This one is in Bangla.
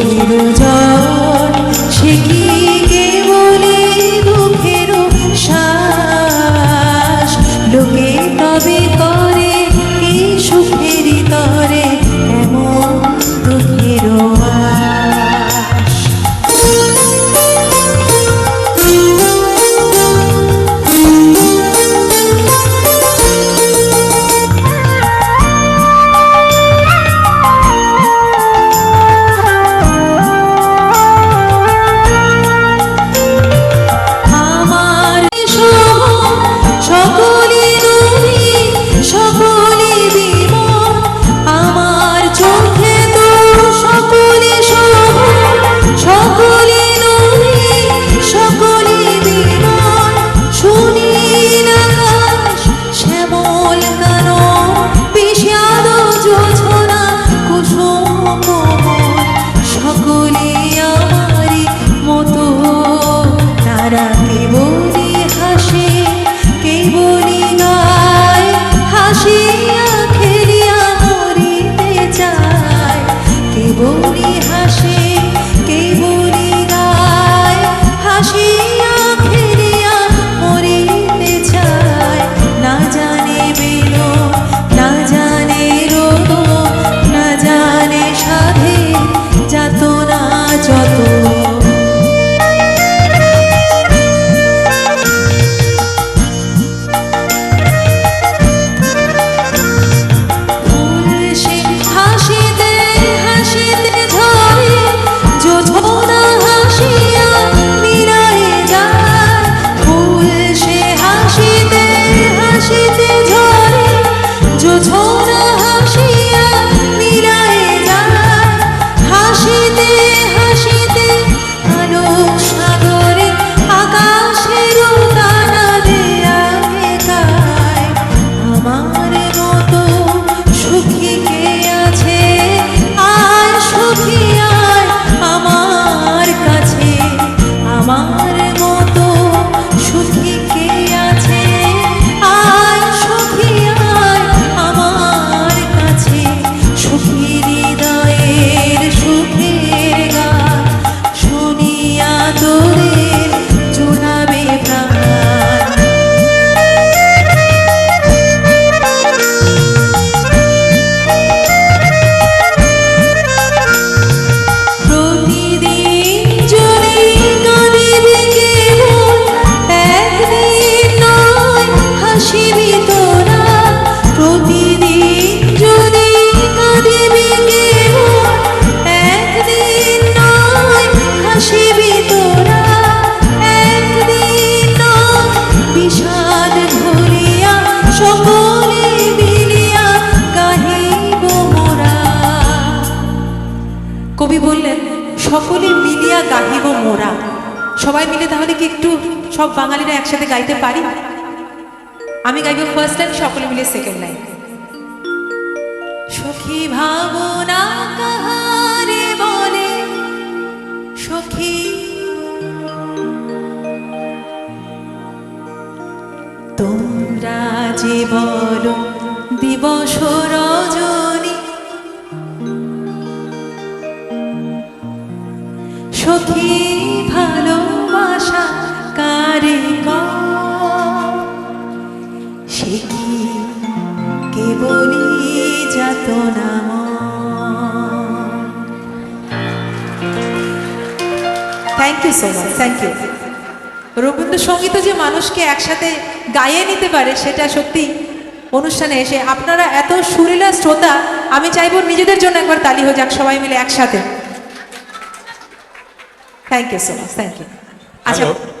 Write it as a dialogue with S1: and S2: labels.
S1: চিরজন সে কি lejano সকলে মিলিয়া গাহিব মোরা। সবাই মিলে তাহলে কি একটু সব বাঙালিরা একসাথে গাইতে পারি? আমি গাইব ফার্স্ট লাইন সকলে মিলে সেকেন্ড লাইন সখী ভাবনা কাহারে বলে? সখী, তোমরা যে বলো দিবস রজনী সখী ভালোবাসা কারে সে কি কেবলই যাত নাম thank you so much thank you Rabindrasangeet যে মানুষকে একসাথে গাইয়ে নিতে পারে, সেটা সত্যি অনুষ্ঠানে এসে আপনারা এত সুরেলা শ্রোতা আমি চাইব নিজেদের জন্য একবার তালি হয়ে যাক সবাই মিলে একসাথে। Thank you so much thank you আচ্ছা
S2: হ্যালো